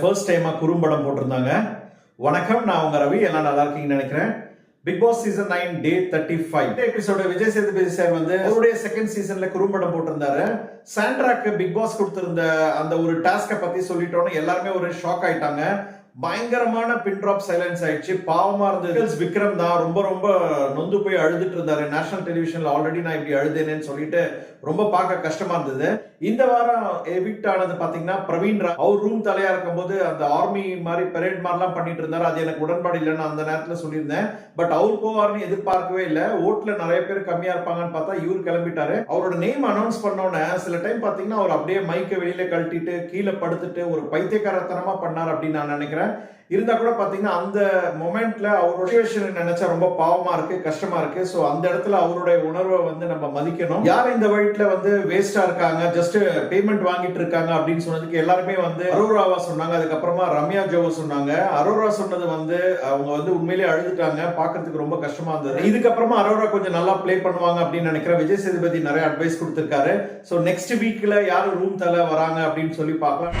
First டைமா குறும்படம் போட்டிருந்தாங்க. வணக்கம் நான் உங்க ரவி. எல்லாம் நல்லா இருக்கீங்கன்னு நினைக்கிறேன். Bigg Boss season nine day thirty five எபிசோட விஜய் சேதுபதி சார் வந்து அவருடைய செகண்ட் சீசன்ல குறும்படம் போட்டிருந்தாரு. சாண்ட்ராக்கு பிக் பாஸ் கொடுத்திருந்த அந்த ஒரு டாஸ்கை பத்தி சொல்லிட்டோன்னு எல்லாருமே ஒரு ஷாக் ஆயிட்டாங்க. பயங்கரமான பின் ட்ராப் சைலன்ஸ் ஆயிடுச்சு. பாவமா இருந்தது. விக்ரம் தான் ரொம்ப ரொம்ப நொந்து போய் அழுதுட்டு இருந்தாரு. நேஷனல் டெலிவிஷன்ல ஆல்ரெடி நான் இப்படி அழுதேனேன்னு சொல்லிட்டு ரொம்ப பார்க்க கஷ்டமா இருந்தது. இந்த வாரம் எவிக்ட் ஆனது பாத்தீங்கன்னா பிரவீன் ரா அவர் ரூம் தலையா இருக்கும்போது அந்த ஆர்மி மாதிரி பெரேட் மாதிரிலாம் பண்ணிட்டு இருந்தாரு. அது எனக்கு உடன்பாடு இல்லைன்னு அந்த நேரத்துல சொல்லியிருந்தேன். பட் அவர் போவார்னு எதிர்பார்க்கவே இல்லை. ஓட்டுல நிறைய பேர் கம்மியா இருப்பாங்கன்னு பார்த்தா இவர் கிளம்பிட்டாரு. அவரோட நேம் அனௌன்ஸ் பண்ணோன்னே சில டைம் பாத்தீங்கன்னா அவர் அப்படியே மைக்கை வெளியில கழட்டிட்டு கீழே படுத்துட்டு ஒரு பைத்தியக்காரத்தனமா பண்ணார் அப்படின்னு நான் நினைக்கிறேன். இருந்தா கூட பாத்தீங்கன்னா அந்த மொமெண்ட்ல அவரோட சுச்சுவேஷன் நினைச்சா ரொம்ப பாவமா இருக்கு கஷ்டமா இருக்கு. சோ அந்த இடத்துல அவருடைய உணர்வை வந்து நம்ம மதிக்கணும். யார் இந்த வழிட்ல வந்து வேஸ்டா இருக்காங்க ஜஸ்ட் பேமெண்ட் வாங்கிட்டு இருக்காங்க அப்படின்னு சொன்னதுக்கு எல்லாருமே வந்து அரோராவா சொன்னாங்க. அதுக்கப்புறமா ரம்யா ஜோவா சொன்னாங்க. அரோரா சொன்னது வந்து அவங்க வந்து உண்மையிலேயே அழுதுட்டாங்க. பாக்குறதுக்கு ரொம்ப கஷ்டமா இருந்தது. இதுக்கப்புறமா அரோரா கொஞ்சம் நல்லா ப்ளே பண்ணுவாங்க அப்படின்னு நினைக்கிறேன். விஜய் சேதுபதி நிறைய அட்வைஸ் கொடுத்திருக்காரு. ஸோ நெக்ஸ்ட் வீக்ல யாரு ரூம் தலை வராங்க அப்படின்னு சொல்லி பார்க்கலாம்.